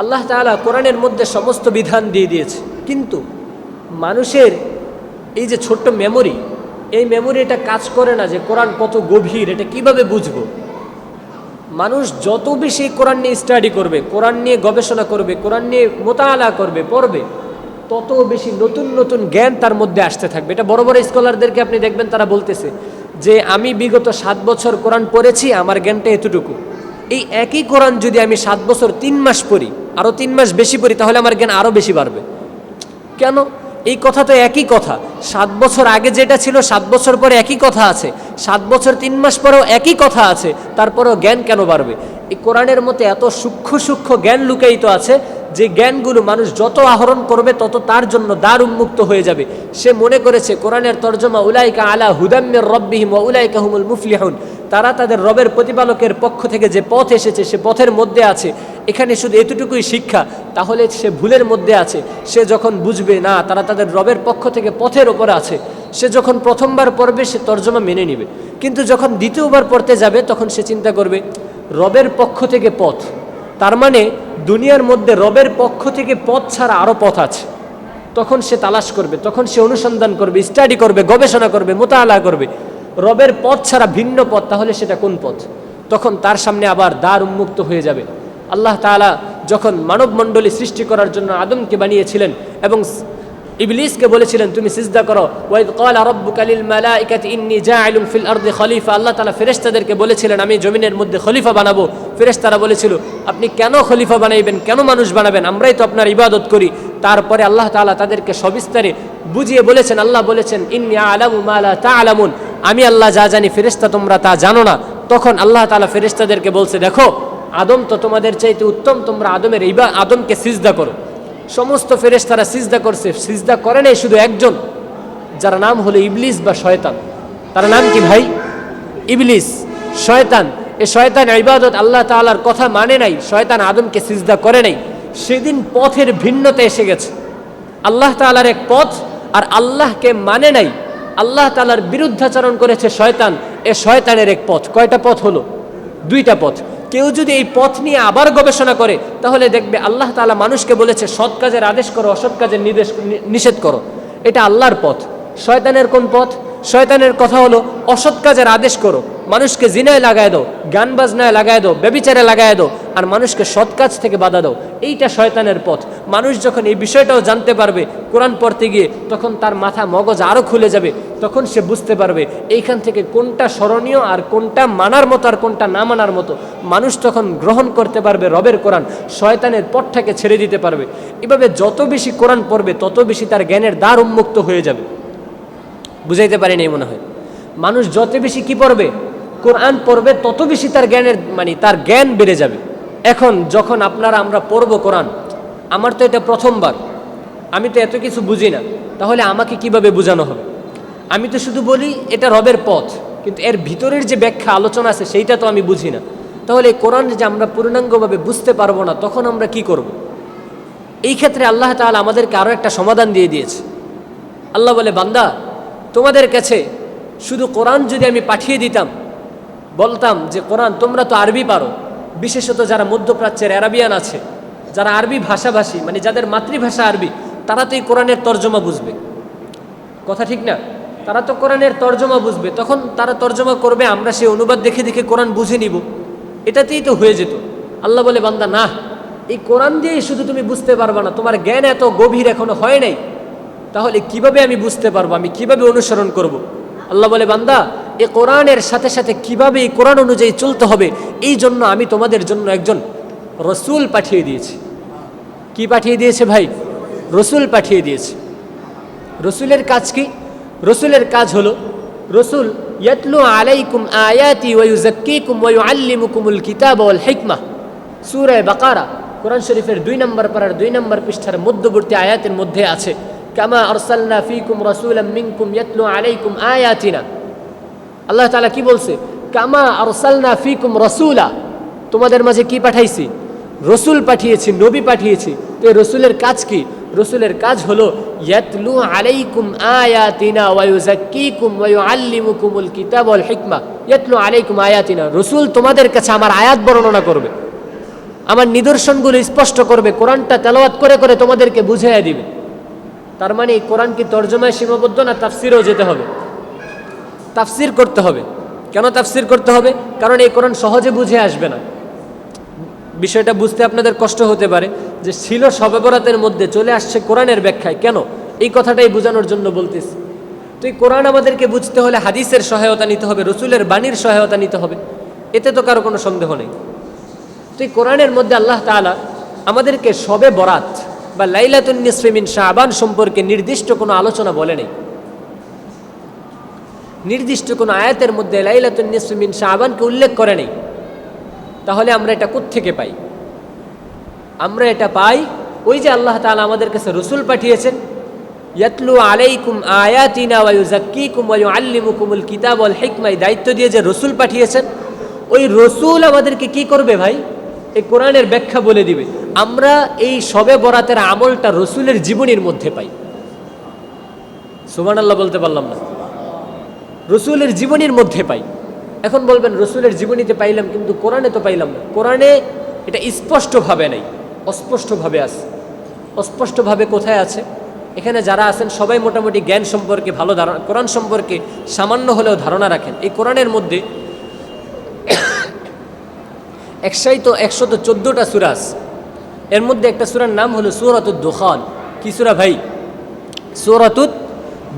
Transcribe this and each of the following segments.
আল্লাহ তাআলা কোরআনের মধ্যে সমস্ত বিধান দিয়ে দিয়েছে। কিন্তু মানুষের এই যে ছোট্ট মেমোরি এই মেমোরি এটা কাজ করে না যে কোরআন কত গভীর, এটা কীভাবে বুঝব? মানুষ যত বেশি কোরআন নিয়ে স্টাডি করবে, কোরআন নিয়ে গবেষণা করবে, কোরআন নিয়ে মোতালা করবে, পড়বে, তত বেশি নতুন নতুন জ্ঞান তার মধ্যে আসতে থাকবে। এটা বড় বড় স্কলারদেরকে আপনি দেখবেন, তারা বলতেছে যে, আমি বিগত সাত বছর কোরআন পড়েছি, আমার জ্ঞানটা এতটুকু। এই একই কোরআন যদি আমি সাত বছর তিন মাস পড়ি আরও তিন মাস বেশি পড়ি, তাহলে আমার জ্ঞান আরও বেশি বাড়বে। কেন? এই কথা তো একই কথা। সাত বছর আগে যেটা ছিল, সাত বছর পরে একই কথা আছে। সাত বছর তিন মাস পরেও একই কথা আছে। তারপরেও জ্ঞান কেন বাড়বে? এই কোরআনের মধ্যে এত সূক্ষ্ম সূক্ষ্ম জ্ঞান লুকায়িত আছে যে জ্ঞানগুলো মানুষ যত আহরণ করবে, তত তার জন্য দ্বার উন্মুক্ত হয়ে যাবে। সে মনে করেছে, কোরআনের তর্জমা, উলাইকা আলা হুদাম্মের রব্বিহিম উলাইকা হুমুল মুফলিহুন। তারা তাদের রবের প্রতিপালকের পক্ষ থেকে যে পথ এসেছে, সে পথের মধ্যে আছে। এখানে শুধু এতটুকুই শিক্ষা, তাহলে সে ভুলের মধ্যে আছে। সে যখন বুঝবে, না, তারা তাদের রবের পক্ষ থেকে পথের ওপরে আছে, সে যখন প্রথমবার পড়বে, সে তর্জমা মেনে নেবে। কিন্তু যখন দ্বিতীয়বার পড়তে যাবে, তখন সে চিন্তা করবে, রবের পক্ষ থেকে পথ। তার মানে দুনিয়ার মধ্যে রবের পক্ষ থেকে পথ ছাড়া আরও পথ আছে। তখন সে তালাশ করবে, তখন সে অনুসন্ধান করবে স্টাডি করবে, গবেষণা করবে, মোতালা করবে। রবের পথ ছাড়া ভিন্ন পথ, তাহলে সেটা কোন পথ? তখন তার সামনে আবার দ্বার উন্মুক্ত হয়ে যাবে। আল্লাহ তাআলা যখন মানবমণ্ডলী সৃষ্টি করার জন্য আদমকে বানিয়েছিলেন এবং ইবলিসকে বলেছিলেন, তুমি সিজদা করো। ওয়াইদ ক্বালা রাব্বুকা লিল মালাইকাতি ইন্নী জাইলুন ফিল আরদি খলিফা। আল্লাহ তাআলা ফেরেশতাদেরকে বলেছিলেন, আমি জমিনের মধ্যে খলিফা বানাবো। ফেরেশতারা বলেছিল, আপনি কেন খলিফা বানাইবেন? কেন মানুষ বানাবেন? আমরাই তো আপনার ইবাদত করি। তারপরে আল্লাহ তালা তাদেরকে সবিস্তারে বুঝিয়ে বলেছেন, আল্লাহ বলেছেন, ইন্নী আলামু মা তা আলামুন আমি আল্লাহ যা জানি, ফেরেশতা তোমরা তা জানো না। তখন আল্লাহ তালা ফেরেশতাদেরকে বলছে, দেখো, আদম তো তোমাদের চাইতে উত্তম, তোমরা আদমের ইবা, আদমকে সিজদা করো। সমস্ত ফেরেশতারা সিজদা করছে, সিজদা করে নাই শুধু একজন, যার নাম হলো ইবলিস বা শয়তান। তার নাম কি ভাই? ইবলিস, শয়তান। এ শয়তান ইবাদত আল্লাহ তাআলার কথা মানে নাই, শয়তান আদমকে সিজদা করে নাই। সেদিন পথের ভিন্নতা এসে গেছে। আল্লাহ তাআলার এক পথ আর আল্লাহকে মানে নাই। আল্লাহ তালার বিরুদ্ধাচরণ করেছে শয়তান, এ শয়তানের এক পথ। কয়টা পথ হলো? দুইটা পথ। কেউ যদি এই পথ নিয়ে আবার গবেষণা করে, তাহলে দেখবে আল্লাহ তাআলা মানুষকে বলেছে, সৎ কাজের আদেশ করো, অসৎ কাজের নির্দেশ নিষেধ করো। এটা আল্লাহর পথ। শয়তানের কোন পথ? শয়তানের কথা হলো, অসৎ কাজের আদেশ করো। মানুষকে জিনায় লাগায় দাও, গান বাজনায় লাগায় দাও ব্যবিচারে লাগায় দাও, আর মানুষকে সৎ কাজ থেকে বাধা দাও। এইটা শয়তানের পথ। মানুষ যখন এই বিষয়টাও জানতে পারবে, কোরআন পড়তে গিয়ে, তখন তার মাথা মগজ আরও খুলে যাবে, তখন সে বুঝতে পারবে এইখান থেকে কোনটা স্মরণীয় আর কোনটা মানার মতো আর কোনটা না মানার মতো। মানুষ তখন গ্রহণ করতে পারবে রবের কোরআন, শয়তানের পথটাকে ছেড়ে দিতে পারবে। এভাবে যত বেশি কোরআন পড়বে, তত বেশি তার জ্ঞানের দ্বার উন্মুক্ত হয়ে যাবে। বুঝাইতে পারিনি মনে হয়। মানুষ যত বেশি কি পড়বে, কোরআন পড়বে, তত বেশি তার জ্ঞানের মানে তার জ্ঞান বেড়ে যাবে। এখন যখন আপনারা, আমরা পড়ব কোরআন, আমার তো এটা প্রথমবার, আমি তো এত কিছু বুঝি না, তাহলে আমাকে কীভাবে বোঝানো হবে? আমি তো শুধু বলি, এটা রবের পথ, কিন্তু এর ভিতরের যে ব্যাখ্যা, আলোচনা আছে, সেইটা তো আমি বুঝি না। তাহলে কোরআন যে আমরা পূর্ণাঙ্গভাবে বুঝতে পারব না, তখন আমরা কি করব। এই ক্ষেত্রে আল্লাহ তাআলা আমাদেরকে আরও একটা সমাধান দিয়ে দিয়েছে। আল্লাহ বলে, বান্দা তোমাদের কাছে শুধু কোরআন যদি আমি পাঠিয়ে দিতাম, বলতাম যে, কোরআন, তোমরা তো আরবি পারো। বিশেষত যারা মধ্যপ্রাচ্যের অ্যারাবিয়ান আছে, যারা আরবি ভাষাভাষী মানে যাদের মাতৃভাষা আরবি, তারা তো এই কোরআনের তর্জমা বুঝবে। কথা ঠিক না? তারা তো কোরআনের তর্জমা বুঝবে। তখন তারা তর্জমা করবে, আমরা সেই অনুবাদ দেখে দেখে কোরআন বুঝে নিব। এটাতেই তো হয়ে যেত। আল্লাহ বলে, বান্দা, না, এই কোরআন দিয়েই শুধু তুমি বুঝতে পারবা না। তোমার জ্ঞান এত গভীর এখনও হয় নাই। তাহলে কীভাবে আমি বুঝতে পারব? আমি কীভাবে অনুসরণ করব। আল্লাহ বলে, বান্দা, এ কোরআনের সাথে সাথে কীভাবে এই কোরআন অনুযায়ী চলতে হবে, এই জন্য আমি তোমাদের জন্য একজন রসুল পাঠিয়ে দিয়েছি। কি পাঠিয়ে দিয়েছে ভাই? রসুল পাঠিয়ে দিয়েছে। রসুলের কাজ কি? রসুলের কাজ হলো, রসুল, ইয়াতলু আলাইকুম আয়াতি ওয়ুজাক্কিকুম ওয়ুআল্লিমুকুমুল কিতাব ওয়াল হিকমা। সূরা বাকারা, কোরআন শরীফের দুই নম্বর পারার দুই নম্বর পৃষ্ঠার মধ্যবর্তী আয়াতের মধ্যে আছে। কামা আরসালনা ফীকুম রাসূলাম মিনকুম ইয়াতলু আলাইকুম আয়াতিনা আল্লাহ তাআলা কি বলছে কামা আরসালনা ফীকুম রাসূলা তোমাদের মাঝে কি পাঠাইছি? রসুল পাঠিয়েছি, নবী পাঠিয়েছি। এই রসুলের কাজ কি? রসুলের কাজ হলো ইয়াতলু আলাইকুম আয়াতিনা ওয়া ইউযাক্কিকুম ওয়া ইউআল্লিমুকুমুল কিতাব ওয়াল হিকমা। ইয়াতলু আলাইকুম আয়াতিনা। রসুল তোমাদের কাছে আমার আয়াত বর্ণনা করবে। আমার নিদর্শনগুলো স্পষ্ট করবে। কোরআনটা তেলাওয়াত করে করে তোমাদেরকে বুঝাইয়া দিবে। তার মানে এই কোরআন কি তর্জমায় সীমাবদ্ধ না তাফসিরও যেতে হবে? তাফসির করতে হবে। কেন তাফসির করতে হবে? কারণ এই কোরআন সহজে বুঝে আসবে না। বিষয়টা বুঝতে আপনাদের কষ্ট হতে পারে যে ছিল সবে বরাতের মধ্যে চলে আসছে কোরআনের ব্যাখ্যায়। কেন? এই কথাটাই বোঝানোর জন্য বলতেছি। তো এই কোরআন আমাদেরকে বুঝতে হলে হাদিসের সহায়তা নিতে হবে, রসুলের বাণীর সহায়তা নিতে হবে। এতে তো কারও কোনো সন্দেহ নেই। তো এই কোরআনের মধ্যে আল্লাহ তাআলা আমাদেরকে সবে বরাত বা লাইলাতুন নিসফিমিন শাহবান সম্পর্কে নির্দিষ্ট কোনো আলোচনা বলে নেই। নির্দিষ্ট কোনো আয়াতের মধ্যে লাইলাতুন নিসফিমিন শাহবানকে উল্লেখ করে নেই। তাহলে আমরা এটা থেকে পাই? আমরা এটা পাই ওই যে আল্লাহ তাআলা আমাদের কাছে রসুল পাঠিয়েছেন, ইয়াতলু আলাইকুম আয়াতিনা ওয়ায়ুজাক্কিকুম ওয়ায়ুআল্লিমুকুমুল কিতাব ওয়াল হিকমা এই দায়িত্ব দিয়ে যে রসুল পাঠিয়েছেন, ওই রসুল আমাদেরকে কি করবে ভাই? এই কোরআনের ব্যাখ্যা বলে দিবে, আমরা এই সবে বরাতের আমলটা রসুলের জীবনীর মধ্যে পাই। সুমান আল্লাহ বলতে পারলাম না। রসুলের জীবনীর মধ্যে পাই। এখন বলবেন, রসুলের জীবনীতে পাইলাম, কিন্তু কোরআনে তো পাইলাম না। কোরআনে এটা স্পষ্টভাবে নেই, অস্পষ্টভাবে আছে। অস্পষ্টভাবে কোথায় আছে? এখানে যারা আছেন, সবাই মোটামুটি জ্ঞান সম্পর্কে ভালো ধারণা, কোরআন সম্পর্কে সামান্য হলেও ধারণা রাখেন। এই কোরআনের মধ্যে একশাই তো একশো তো চোদ্দোটা সুরাস এর মধ্যে একটা সুরার নাম হলো সুরাতুদ দুখান। কি সুরা ভাই? সুরাতুদ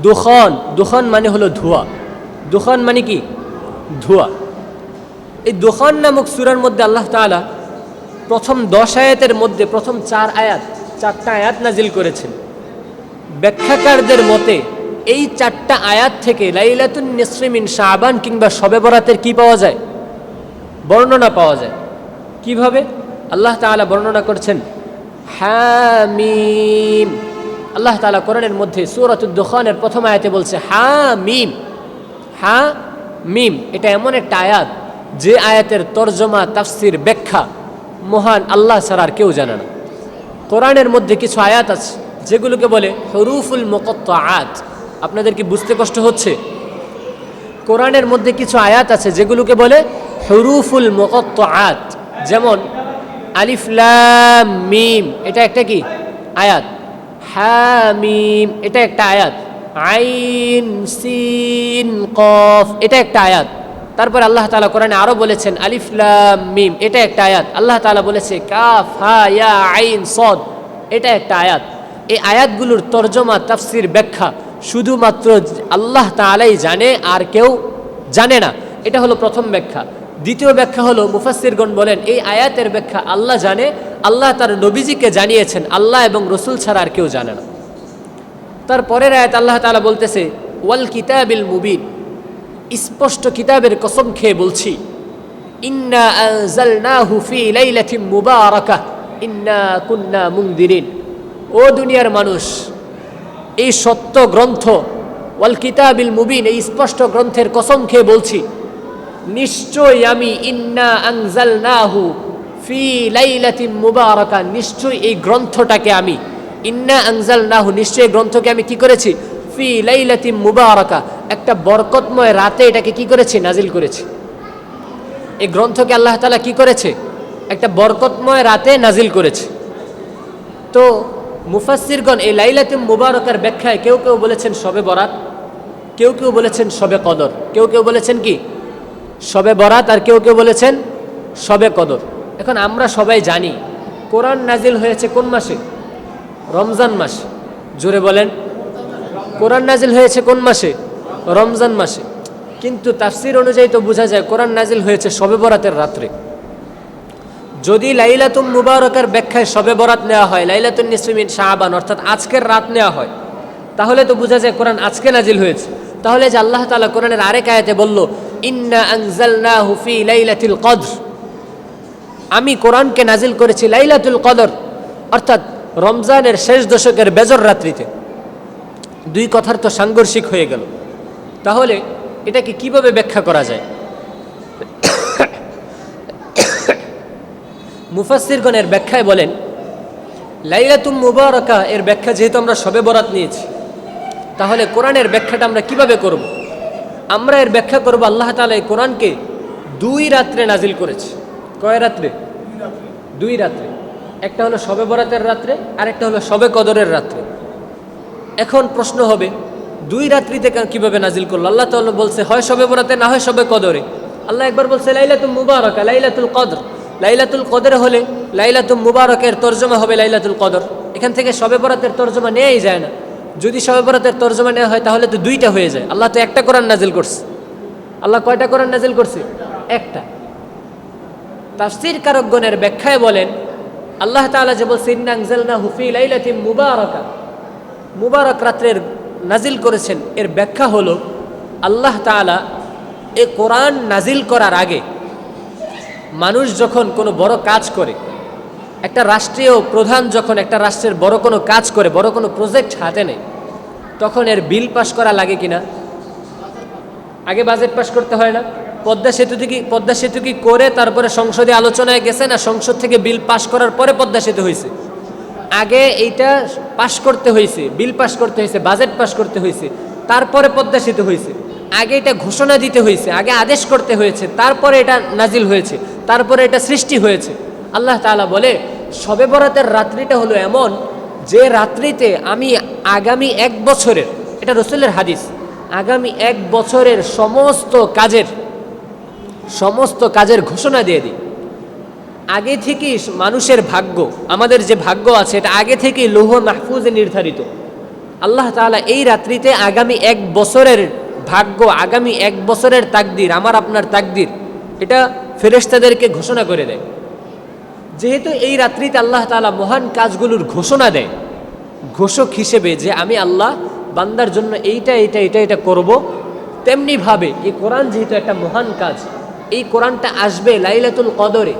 দুখান। দুখান মানে হলো ধোয়া। দুখান মানে কি? ধোয়া। এই দুখান নামক সুরার মধ্যে আল্লাহ তাআলা প্রথম দশ আয়াতের মধ্যে, প্রথম চার আয়াত, চারটা আয়াত নাজিল করেছেন। ব্যাখ্যাকারদের মতে, এই চারটা আয়াত থেকে লাইলাতুন নিসরিমিন শাবান কিংবা শবে বরাতের কি পাওয়া যায়? বর্ণনা পাওয়া যায়। কীভাবে? আল্লাহ তাআলা বর্ণনা করছেন, হামিম। আল্লাহ তাআলা কোরআনের মধ্যে সূরাতুদ দুখানের প্রথম আয়াতে বলছে, হামিম। হা মিম এটা এমন একটা আয়াত যে আয়াতের তর্জমা, তাফসির, ব্যাখ্যা মহান আল্লাহ আর কেউ জানে না। কোরআনের মধ্যে কিছু আয়াত আছে যেগুলোকে বলে হরুফুল মোকত্ত আয়াত আপনাদের কি বুঝতে কষ্ট হচ্ছে? কোরআনের মধ্যে কিছু আয়াত আছে যেগুলোকে বলে হরুফুল মোকত্ত আয়াত যেমন আলিফলাম মিম, এটা একটা কি? আয়াত। হামিম, এটা একটা আয়াত। আইন, সিন, কফ, এটা একটা আয়াত। তারপর আল্লাহ তাআলা কোরআনে আরও বলেছেন আলিফলাম মিম, এটা একটা আয়াত। আল্লাহ তালা বলেছে, কাফ, হা, ইয়া, আইন, সদ, এটা একটা আয়াত। এই আয়াতগুলোর তর্জমা, তাফসির ব্যাখ্যা শুধুমাত্র আল্লাহ তাআলাই জানে আর কেউ জানে না। এটা হলো প্রথম ব্যাখ্যা। দ্বিতীয় ব্যাখ্যা হলো মুফাসসিরগণ বলেন, এই আয়াতের ব্যাখ্যা আল্লাহ জানে, আল্লাহ তার নবীজিকে জানিয়েছেন, আল্লাহ এবং রসুল ছাড়া আর কেউ জানে না। তার পরের আয়াত আল্লাহ তালা বলতেছে, ওয়াল কিতাবিল মুবিন, স্পষ্ট কিতাবের কসম খেয়ে বলছি, ইন্না আনজালনাহু ফি লাইলাতিন মুবারাকাহ, ইন্না কুন্না মুনদিরিন। ও দুনিয়ার মানুষ, এই সত্য গ্রন্থ, ওয়াল কিতাবিল মুবিন, এই স্পষ্ট গ্রন্থের কসম খেয়ে বলছি নিশ্চয় আমি ইন্না আনজালনাহু ফি লাইলাতিন মুবারাকা নিশ্চয় এই গ্রন্থটাকে আমি, ইন্না আনজালনাহু নিশ্চয় এই গ্রন্থকে আমি কি করেছি? ফি লাইলাতিন মুবারাকা, একটা বরকতময় রাতে এটাকে কি করেছি? নাজিল করেছি। এই গ্রন্থকে আল্লাহ তাআলা কি করেছে? একটা বরকতময় রাতে নাজিল করেছে। তো মুফাসসিরগণ এই লাইলাতুম মুবারকার ব্যাখ্যায় কেউ কেউ বলেছেন সবে বরাত, কেউ কেউ বলেছেন সবে কদর, কেউ কেউ বলেছেন কি? সবে বরাত আর কেউ কেউ বলেছেন সবে কদর। এখন আমরা সবাই জানি কোরআন নাজিল হয়েছে কোন মাসে? রমজান মাসে। জোরে বলেন। কোরআন নাজিল হয়েছে কোন মাসে? রমজান মাসে। কিন্তু তাফসির অনুযায়ী তো বোঝা যায় কোরআন নাজিল হয়েছে সবে বরাতের রাত্রে। যদি লাইলাতুম মুবারকের ব্যাখ্যায় সবে বরাত নেওয়া হয়, লাইলাতুন নিসমিন শাহবান অর্থাৎ আজকের রাত নেওয়া হয়, তাহলে তো বোঝা যায় কোরআন আজকে নাজিল হয়েছে। তাহলে যে আল্লাহ তালা কোরআনের আরেক আয়াতে বলল ইন্না আনজালনাহু ফি লাইলাতুল কদর। আমি কোরআনকে নাজিল করেছি লাইলাতুল কদর, অর্থাৎ রমজানের শেষ দশকের বেজর রাত্রিতে। দুই কথার তো সাংঘর্ষিক হয়ে গেল। তাহলে এটাকে কীভাবে ব্যাখ্যা করা যায়? মুফাসিরগণের ব্যাখ্যায় বলেন, লাইলাতুম মুবারকা এর ব্যাখ্যা যেহেতু আমরা সবে বরাত নিয়েছি, তাহলে কোরআনের ব্যাখ্যাটা আমরা কীভাবে করব? আমরা এর ব্যাখ্যা করব আল্লাহ তাআলা এই কোরআনকে দুই রাত্রে নাজিল করেছে। কয় রাত্রে? দুই রাত্রে। একটা হলো শবে বরাতের রাত্রে আর একটা হলো শবে কদরের রাত্রে। এখন প্রশ্ন হবে, দুই রাত্রিতে কীভাবে নাজিল করল? আল্লাহ তাআলা বলছে, হয় শবে বরাতে, না হয় সবে কদরে। আল্লাহ একবার বলছে, লাইলাতুল মুবারকা, লাইলাতুল কদর। লাইলাতুল কদর হলে লাইলাতুল মুবারকের তর্জমা হবে লাইলাতুল কদর। এখান থেকে শবে বরাতের তর্জমা নেয়াই যায় না। যদি শবে তর্জমা নেওয়া হয়, তাহলে তো দুইটা হয়ে যায়। আল্লাহ তো একটা কোরআন নাজিল করছে। আল্লাহ কয়টা কোরআন নাজিল করছে? একটা। তাফসির কারকগণের ব্যাখ্যায় বলেন, আল্লাহ তাআলা যে বলছে ইন্নাংজালনা হুফি লাইলাতিম মুবারাকা। মুবারক রাত্রের নাজিল করেছেন। এর ব্যাখ্যা হল, আল্লাহ তাআলা এ কোরআন নাজিল করার আগে মানুষ যখন কোনো বড় কাজ করে একটা রাষ্ট্রীয় প্রধান যখন একটা রাষ্ট্রের বড় কোনো কাজ করে, বড় কোনো প্রজেক্ট হাতে নেয়, তখন এর বিল পাস করা লাগে কিনা? আগে বাজেট পাস করতে হয় না? পদ্মা সেতু থেকে, পদ্মা সেতু কি করে তারপরে সংসদে আলোচনায় গেছে না সংসদ থেকে বিল পাস করার পরে পদ্মা সেতু হয়েছে? আগে এইটা পাস করতে হয়েছে বিল পাস করতে হয়েছে বাজেট পাস করতে হয়েছে, তারপরে পদ্মা সেতু হয়েছে। আগে এটা ঘোষণা দিতে হয়েছে, আগে আদেশ করতে হয়েছে, তারপরে এটা নাজিল হয়েছে, তারপরে এটা সৃষ্টি হয়েছে। আল্লাহ তাআলা বলে শবে বরাতের রাত্রিটা হলো এমন যে রাত্রিতে আমি আগামী এক বছরের, এটা রসুলের হাদিস, আগামী এক বছরের সমস্ত কাজের সমস্ত কাজের ঘোষণা দিয়ে দিই। আগে থেকেই মানুষের ভাগ্য, আমাদের যে ভাগ্য আছে, এটা আগে থেকেই লৌহ মাহফুজে নির্ধারিত। আল্লাহ তাআলা এই রাত্রিতে আগামী এক বছরের ভাগ্য, আগামী এক বছরের তাকদির, আমার আপনার তাকদির, এটা ফেরেশতাদেরকে ঘোষণা করে দেয়। যেহেতু এই রাত্রিতে আল্লাহ তাআলা মহান কাজগুলোর ঘোষণা দেয়, ঘোষক হিসেবে যে আমি আল্লাহ বান্দার জন্য এইটা এইটা এটা এটা করব তেমনিভাবে এই কোরআন যেহেতু একটা মহান কাজ, এই কোরআনটা আসবে লাইলাতুল কদরে।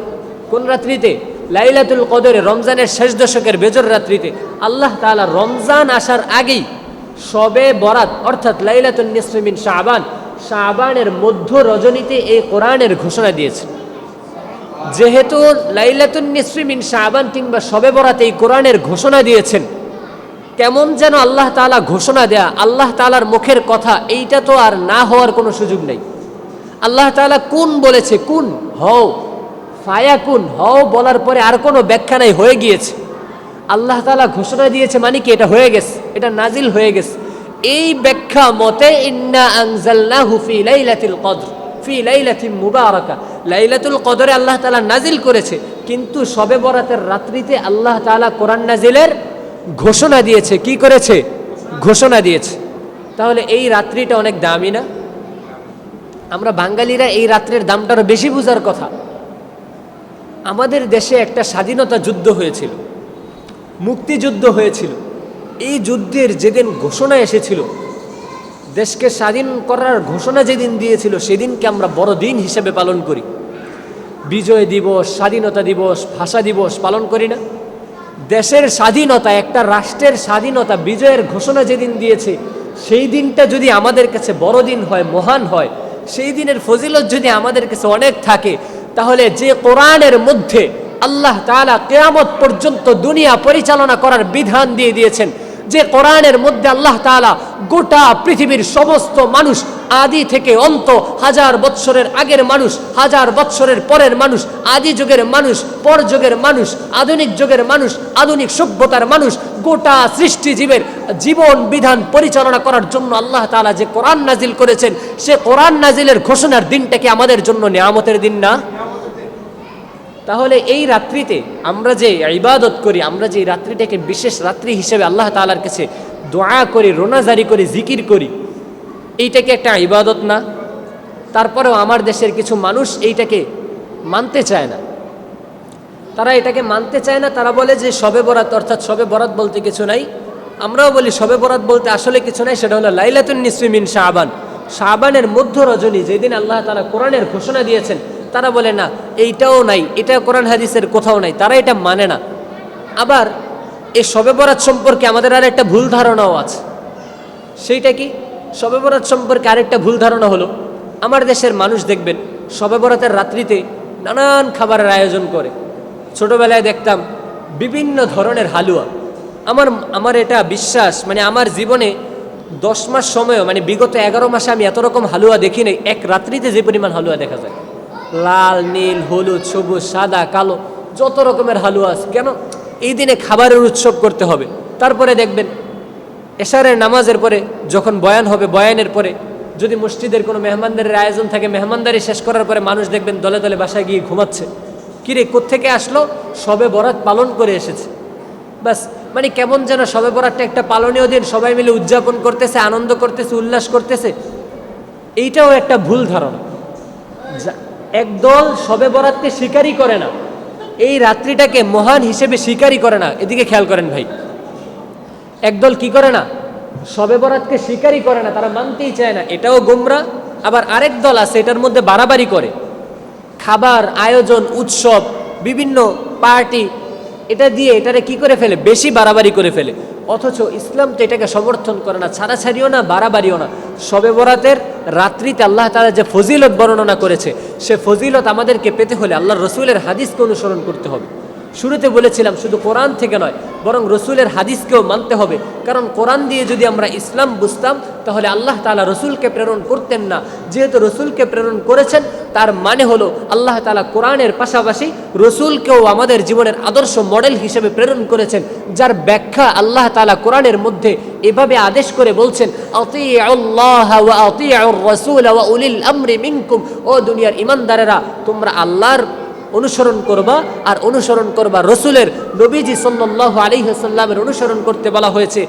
কোন রাত্রিতে? লাইলাতুল কদরে, রমজানের শেষ দশকের বেজর রাত্রিতে। আল্লাহ তাআলা রমজান আসার আগেই সবে বরাত, অর্থাৎ লাইলাতুল নিসমিন শাহবান শাবানের মধ্য রজনীতে এই কোরআনের ঘোষণা দিয়েছে যেহেতু লাইলাতুন নিসফিমিন শাবান কিংবা শবে বরাতে এই কোরআনের ঘোষণা দিয়েছেন, কেমন যেন আল্লাহ তাআলা ঘোষণা দেয়া, আল্লাহ তাআলার মুখের কথা, এইটা তো আর না হওয়ার কোনো সুযোগ নেই। আল্লাহ তাআলা কোন বলেছে? কোন? হও। ফায়া কুন? হও বলার পরে আর কোনো ব্যাখ্যা নাই, হয়ে গিয়েছে। আল্লাহ তাআলা ঘোষণা দিয়েছে মানে কি? এটা হয়ে গেছে, এটা নাজিল হয়ে গেছে। এই ব্যাখ্যা মতে, ইন্না আনজালনাহু হুফি লাইলাতিল কদর। ফি লাইলাতিন মুবারাকা। লাইলাতুল কদরে আল্লাহ তাআলা নাজিল করেছে। কিন্তু শবে বরাতের রাত্রিতে আল্লাহ তাআলা কোরআন নাজিলের ঘোষণা দিয়েছে। কি করেছে? ঘোষণা দিয়েছে। তাহলে এই রাত্রিটা অনেক দামি না? আমরা বাঙালিরা এই রাত্রের দামটারও বেশি বোঝার কথা। আমাদের দেশে একটা স্বাধীনতা যুদ্ধ হয়েছিল। মুক্তিযুদ্ধ হয়েছিল। এই যুদ্ধের যেদিন ঘোষণা এসেছিল দেশকে স্বাধীন করার ঘোষণা যেদিন দিয়েছিল, সেদিনকে আমরা বড় দিন হিসেবে পালন করি। বিজয় দিবস, স্বাধীনতা দিবস, ভাষা দিবস পালন করি না। দেশের স্বাধীনতা, একটা রাষ্ট্রের স্বাধীনতা, বিজয়ের ঘোষণা যেদিন দিয়েছে, সেই দিনটা যদি আমাদের কাছে বড় দিন হয়, মহান হয়, সেই দিনের ফজিলত যদি আমাদের কাছে অনেক থাকে, তাহলে যে কোরআনের মধ্যে আল্লাহ তাআলা কেয়ামত পর্যন্ত দুনিয়া পরিচালনা করার বিধান দিয়ে দিয়েছেন যে কোরআনের মধ্যে আল্লাহ তাআলা গোটা পৃথিবীর সমস্ত মানুষ আদি থেকে অন্ত, হাজার বৎসরের আগের মানুষ, হাজার বৎসরের পরের মানুষ, আদি যুগের মানুষ, পর যুগের মানুষ, আধুনিক যুগের মানুষ, আধুনিক সভ্যতার মানুষ, গোটা সৃষ্টিজীবের জীবন বিধান পরিচালনা করার জন্য আল্লাহ তাআলা যে কোরআন নাজিল করেছেন, সে কোরআন নাজিলের ঘোষণার দিনটা কি আমাদের জন্য নিয়ামতের দিন না? তাহলে এই রাত্রিতে আমরা যে ইবাদত করি, আমরা যে রাত্রিটাকে বিশেষ রাত্রি হিসেবে আল্লাহ তালার কাছে দোয়া করি, রোনাজারি করি, জিকির করি, এইটাকে একটা ইবাদত না? তারপরেও আমার দেশের কিছু মানুষ এইটাকে মানতে চায় না। তারা এটাকে মানতে চায় না, তারা বলে যে শবে বরাত, অর্থাৎ সবে বরাত বলতে কিছু নাই। আমরাও বলি শবে বরাত বলতে আসলে কিছু নাই, সেটা হলো লাইলাতুন নিসমিন শাহবান শাহবানের মধ্য রজনী যেদিন আল্লাহ তালা কোরআনের ঘোষণা দিয়েছেন তারা বলে, না, এইটাও নাই, এটা কোরআন হাদিসের কোথাও নাই। তারা এটা মানে না। আবার এই শবে বরাত সম্পর্কে আমাদের আর একটা ভুল ধারণাও আছে। সেইটা কি? শবে বরাত সম্পর্কে আরেকটা ভুল ধারণা হলো, আমার দেশের মানুষ দেখবেন শবে বরাতের রাত্রিতে নানান খাবারের আয়োজন করে। ছোটবেলায় দেখতাম বিভিন্ন ধরনের হালুয়া। আমার আমার এটা বিশ্বাস মানে আমার জীবনে দশ মাস সময়ও মানে বিগত এগারো মাসে আমি এত রকম হালুয়া দেখি নাই, এক রাত্রিতে যে পরিমাণ হালুয়া দেখা যায়। লাল, নীল, হলুদ, সবুজ, সাদা, কালো, যত রকমের হালুয়া আছে। কেন? এই দিনে খাবারের উৎসব করতে হবে। তারপরে দেখবেন, এশারের নামাজের পরে যখন বয়ান হবে, বয়ানের পরে যদি মসজিদের কোনো মেহমানদারের আয়োজন থাকে, মেহমানদারি শেষ করার পরে মানুষ দেখবেন দলে দলে বাসায় গিয়ে ঘুমাচ্ছে। কিরে, কোত্থেকে আসলো? সবে বরাত পালন করে এসেছে। বাস মানে কেমন যেন সবে বরাতটা একটা পালনীয় দিন। সবাই মিলে উদযাপন করতেছে, আনন্দ করতেছে, উল্লাস করতেছে। এইটাও একটা ভুল ধারণা। একদল সবে বরাতকে স্বীকারই করে না। এই রাত্রিটাকে মহান হিসেবে স্বীকারই করে না। এদিকে খেয়াল করেন ভাই। একদল কি করে না? সবে বরাতকে স্বীকারই করে না, তারা মানতেই চায় না। এটাও গোমরা। আবার আরেক দল আছে, এটার মধ্যে বাড়াবাড়ি করে। খাবার, আয়োজন, উৎসব, বিভিন্ন পার্টি, এটা দিয়ে এটারে কি করে ফেলে? বেশি বাড়াবাড়ি করে ফেলে। অথচ ইসলাম তো এটাকে সমর্থন করে না, ছাড়াছাড়িও না, বাড়াবাড়িও না। সবে বরাতের রাত্রিতে আল্লাহ তালা যে ফজিলত বর্ণনা করেছে, সে ফজিলত আমাদেরকে পেতে হলে আল্লাহ রসুলের হাদিসকে অনুসরণ করতে হবে। শুরুতে বলেছিলাম শুধু কোরআন থেকে নয়, বরং রসুলের হাদিসকেও মানতে হবে। কারণ কোরআন দিয়ে যদি আমরা ইসলাম বুঝতাম, তাহলে আল্লাহ তালা রসুলকে প্রেরণ করতেন না। যেহেতু রসুলকে প্রেরণ করেছেন, তার মানে হলো আল্লাহ তালা কোরআনের পাশাপাশি রসুলকেও আমাদের জীবনের আদর্শ মডেল হিসেবে প্রেরণ করেছেন, যার ব্যাখ্যা আল্লাহ তালা কোরআনের মধ্যে এভাবে আদেশ করে বলছেন রসুল ও দুনিয়ার ইমানদারেরা, তোমরা আল্লাহর অনুসরণ করবা আর অনুসরণ করবা রসুলের নবীজি সাল্লাহ আলী সাল্লামের অনুসরণ করতে বলা হয়েছে।